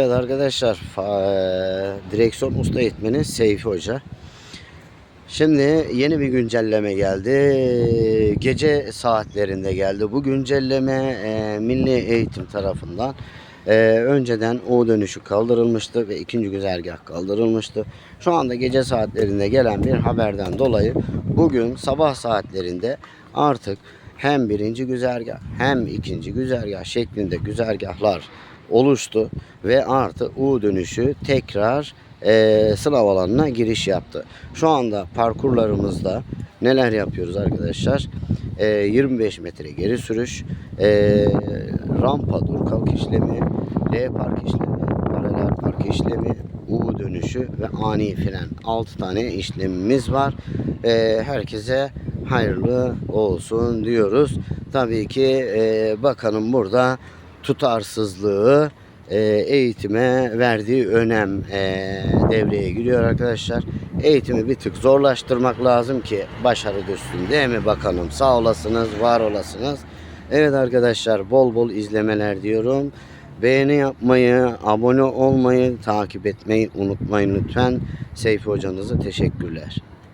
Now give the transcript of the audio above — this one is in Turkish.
Evet arkadaşlar direksiyon usta eğitmeni Seyfi Hoca. Şimdi yeni bir güncelleme geldi. Gece saatlerinde geldi. Bu güncelleme Milli Eğitim tarafından önceden O dönüşü kaldırılmıştı ve ikinci güzergah kaldırılmıştı. Şu anda gece saatlerinde gelen bir haberden dolayı bugün sabah saatlerinde artık hem birinci güzergah hem ikinci güzergah şeklinde güzergahlar oluştu ve artı U dönüşü tekrar eee sınav alanına giriş yaptı. Şu anda parkurlarımızda neler yapıyoruz arkadaşlar? Eee, 25 metre geri sürüş, eee, rampa dur kalk işlemi, L park işlemi, paralel park işlemi, U dönüşü ve ani fren. 6 tane işlemimiz var. Eee, herkese hayırlı olsun diyoruz. Tabii ki eee, bakanın burada tutarsızlığı e, eğitime verdiği önem e, devreye giriyor arkadaşlar. Eğitimi bir tık zorlaştırmak lazım ki başarı düşsün değil mi bakanım? Sağ olasınız, var olasınız. Evet arkadaşlar bol bol izlemeler diyorum. Beğeni yapmayı, abone olmayı, takip etmeyi unutmayın lütfen. Seyfi hocanıza teşekkürler.